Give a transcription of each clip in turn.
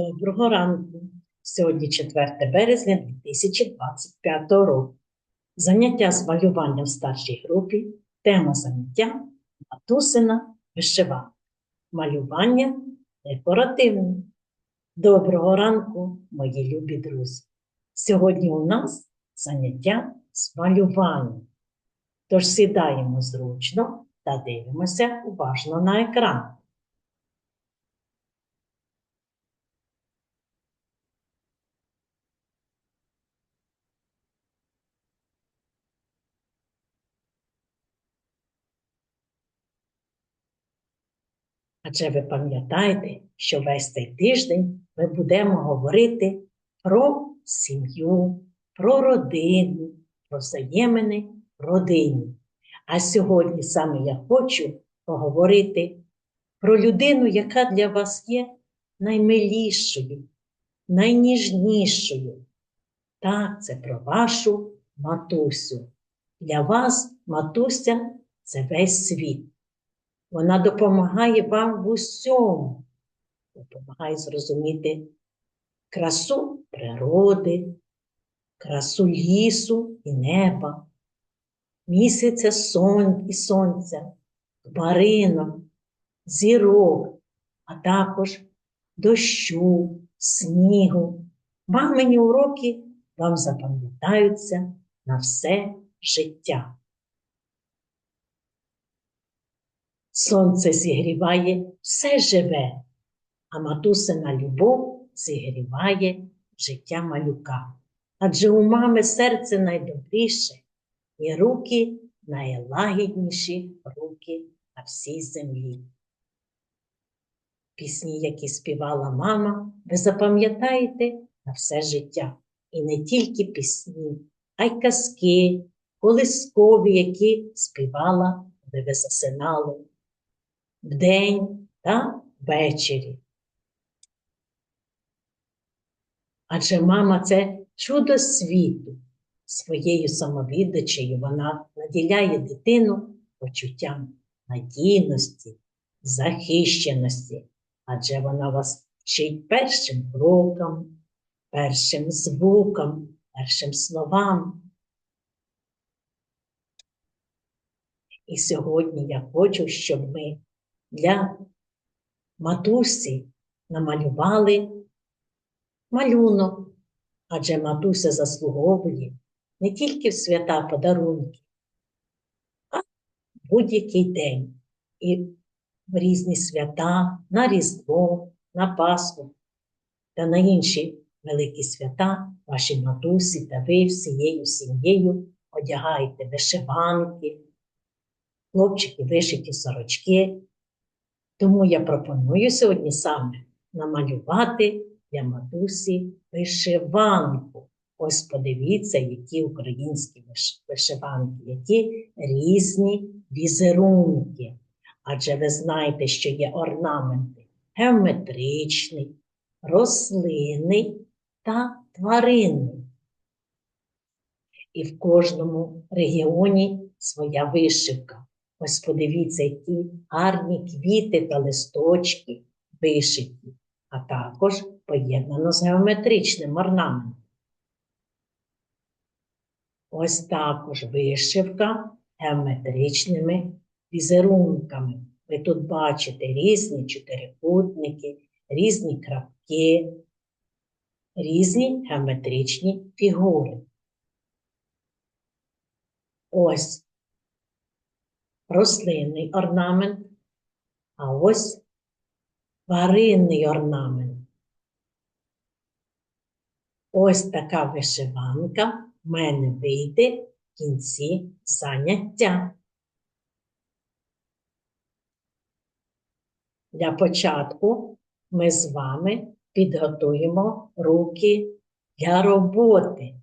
Доброго ранку. Сьогодні 4 березня 2025 року. Заняття з малювання в старшій групі. Тема заняття Матусина вишиванка. Малювання декоративне. Доброго ранку, мої любі друзі. Сьогодні у нас заняття з малювання. Тож сідаємо зручно та дивимося уважно на екран. Адже ви пам'ятаєте, що весь цей тиждень ми будемо говорити про сім'ю, про родину, про взаємини родині. А сьогодні саме я хочу поговорити про людину, яка для вас є наймилішою, найніжнішою. Так, це про вашу матусю. Для вас матуся це весь світ. Вона допомагає вам в усьому, допомагає зрозуміти красу природи, красу лісу і неба, місяця сон і сонця, хмаринок, зірок, а також дощу, снігу. Мамині уроки вам запам'ятаються на все життя. Сонце зігріває все живе, а матусина любов зігріває життя малюка. Адже у мами серце найдобріше і руки найлагідніші руки на всій землі. Пісні, які співала мама, ви запам'ятаєте на все життя. І не тільки пісні, а й казки, колискові, які співала, коли ви засинали вдень та ввечері. Адже мама це чудо світу. Своєю самовіддачею вона наділяє дитину почуттям надійності, захищеності, адже вона вас вчить першим крокам, першим звукам, першим словам. І сьогодні я хочу, щоб ми для матусі намалювали малюнок, адже матуся заслуговує не тільки в свята подарунки, а в будь-який день і в різні свята, на Різдво, на Пасху та на інші великі свята ваші матусі та ви всією сім'єю одягаєте вишиванки, хлопчики вишиті сорочки. Тому я пропоную сьогодні саме намалювати для матусі вишиванку. Ось подивіться, які українські вишиванки, які різні візерунки. Адже ви знаєте, що є орнаменти геометричний, рослинний та тваринний. І в кожному регіоні своя вишивка. Ось подивіться, які гарні квіти та листочки вишиті, а також поєднано з геометричним орнаментом. Ось також вишивка геометричними візерунками. Ви тут бачите різні чотирикутники, різні крапки, різні геометричні фігури. Ось рослинний орнамент, а ось тваринний орнамент. Ось така вишиванка в мене вийде в кінці заняття. Для початку ми з вами підготуємо руки для роботи.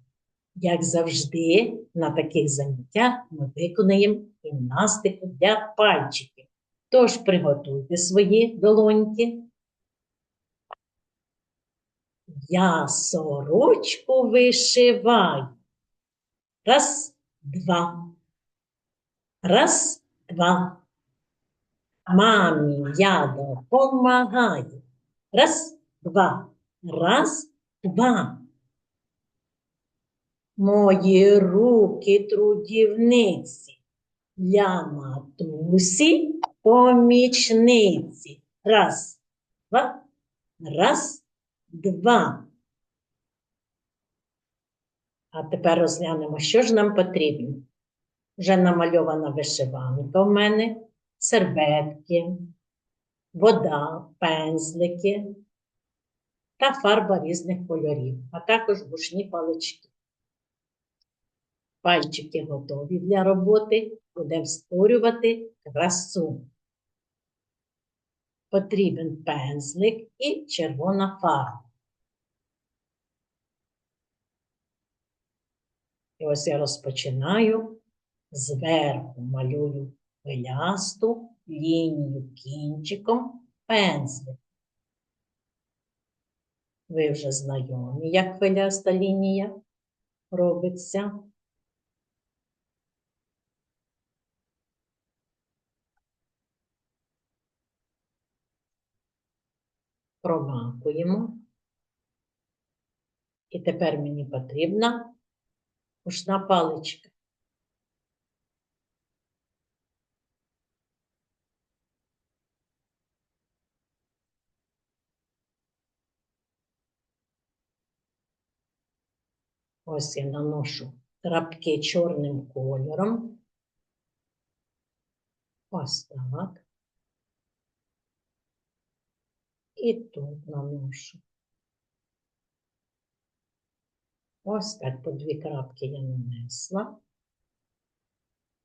Як завжди, на таких заняттях ми виконаємо гімнастику для пальчиків. Тож приготуйте свої долоньки. Я сорочку вишиваю. Раз, два. Раз, два. Мамі я допомагаю. Раз, два. Раз, два. Мої руки трудівниці, для матусі помічниці. Раз, два, раз, два. А тепер розглянемо, що ж нам потрібно. Вже намальована вишиванка в мене, серветки, вода, пензлики та фарба різних кольорів, а також бушні палички. Пальчики готові для роботи, будемо створювати красу. Потрібен пензлик і червона фарба. І ось я розпочинаю зверху малюю хвилясту лінію кінчиком пензлик. Ви вже знайомі, як хвиляста лінія робиться. Промакуємо. І тепер мені потрібна пушна паличка. Ось я наношу крапки чорним кольором. Ось так. І тут наношу. Ось так по дві крапки я нанесла.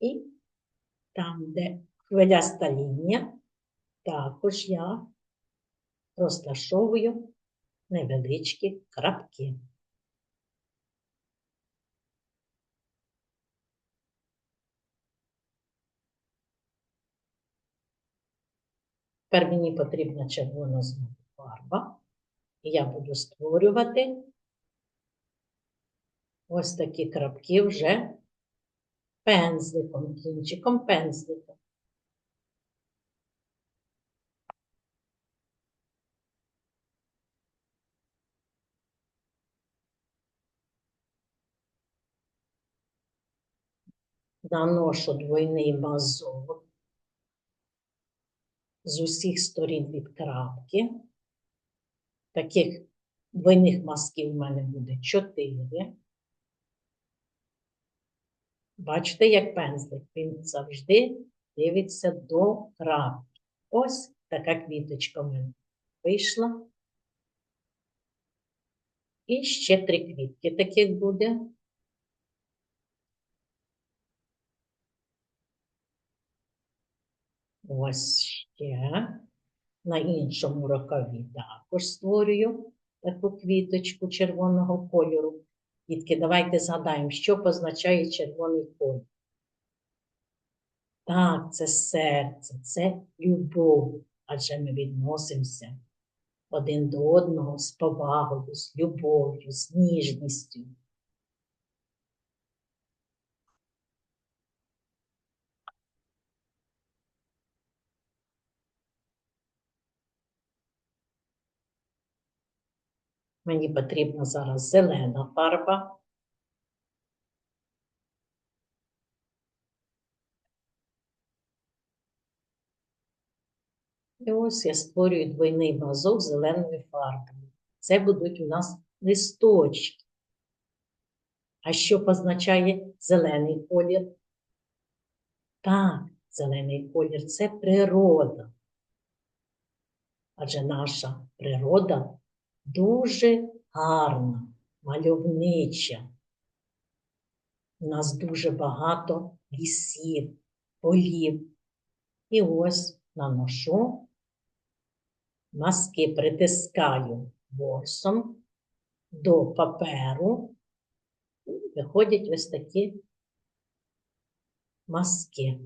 І там, де хвиляста лінія, також я розташовую невеличкі крапки. Тепер мені потрібна червона знову фарба. І я буду створювати ось такі крапки вже пензликом, кінчиком пензлика. Наношу двойний мазок з усіх сторін від крапки. Таких двойних мазків у мене буде 4. Бачите, як пензлик, він завжди дивиться до крапки. Ось така квіточка в мене вийшла. І ще три квітки таких буде. Ось ще на іншому рукаві також створюю таку квіточку червоного кольору. Дітки, давайте згадаємо, що позначає червоний колір. Так, це серце, це любов, адже ми відносимося один до одного з повагою, з любов'ю, з ніжністю. Мені потрібна зараз зелена фарба. І ось я створюю двойний мазок зеленою фарбою. Це будуть у нас листочки. А що позначає зелений колір? Так, зелений колір це природа. Адже наша природа дуже гарна, мальовнича. У нас дуже багато лісів, полів. І ось наношу, маски притискаю ворсом до паперу, і виходять ось такі маски.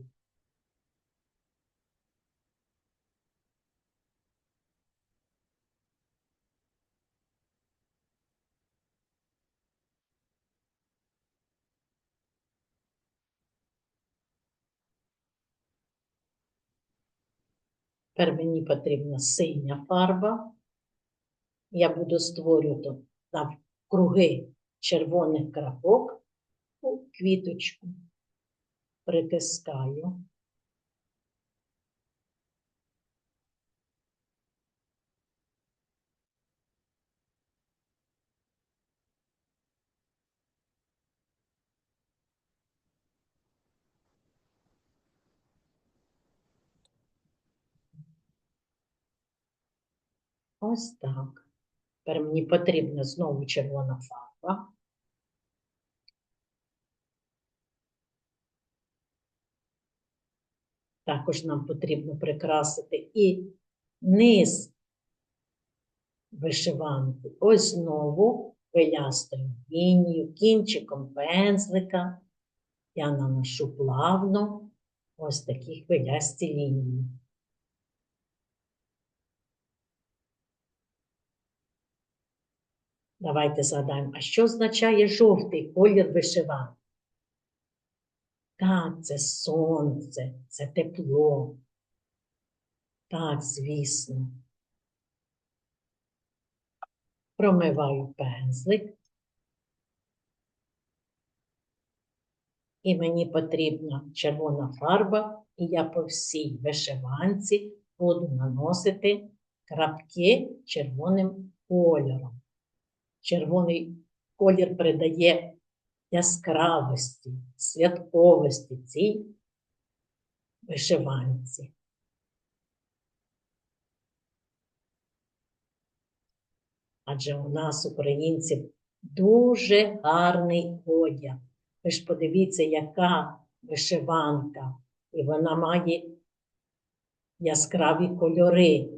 Тепер мені потрібна синя фарба. Я буду створювати круги червоних крапок у квіточку. Притискаю. Ось так. Тепер мені потрібна знову червона фарба. Також нам потрібно прикрасити і низ вишиванки. Ось знову вилястою лінію, кінчиком пензлика. Я наношу плавно ось такі хвилясті лінії. Давайте згадаємо, а що означає жовтий колір вишиванки? Так, це сонце, це тепло. Так, звісно. Промиваю пензлик. І мені потрібна червона фарба, і я по всій вишиванці буду наносити крапки червоним кольором. Червоний колір придає яскравості, святковості цій вишиванці. Адже у нас, українців, дуже гарний одяг. Ви ж подивіться, яка вишиванка, і вона має яскраві кольори,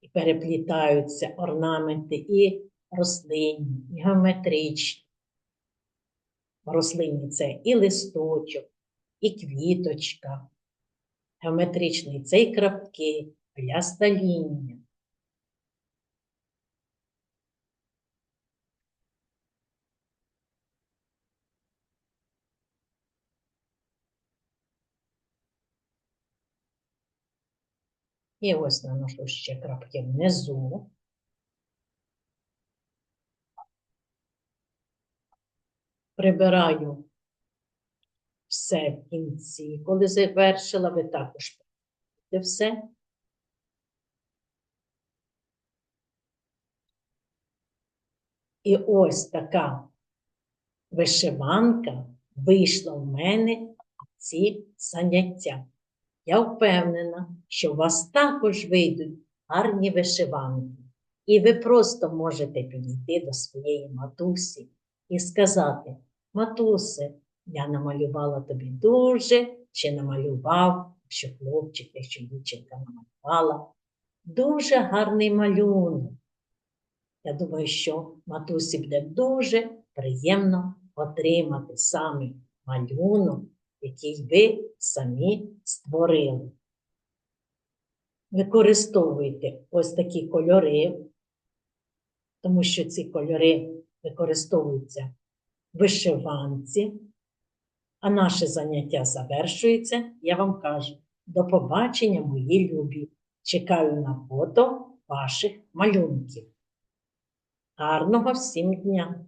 і переплітаються орнаменти і рослинні, і геометричні. Рослинні це і листочок, і квіточка, геометричний це і крапки, пляста лінія. І ось наношу ще крапки внизу. Прибираю все в кінці. Коли завершила, ви також приберете все. І ось така вишиванка вийшла в мене ці заняття. Я впевнена, що у вас також вийдуть гарні вишиванки, і ви просто можете підійти до своєї матусі і сказати: Матусе, я намалювала тобі дуже, чи намалював, що хлопчик, якщо дівчинка намалювала. Дуже гарний малюнок. Я думаю, що матусі буде дуже приємно отримати саме малюнок який ви самі створили. Використовуйте ось такі кольори, тому що ці кольори використовуються вишиванці, а наше заняття завершується, я вам кажу, до побачення, мої любі! Чекаю на фото ваших малюнків. Гарного всім дня!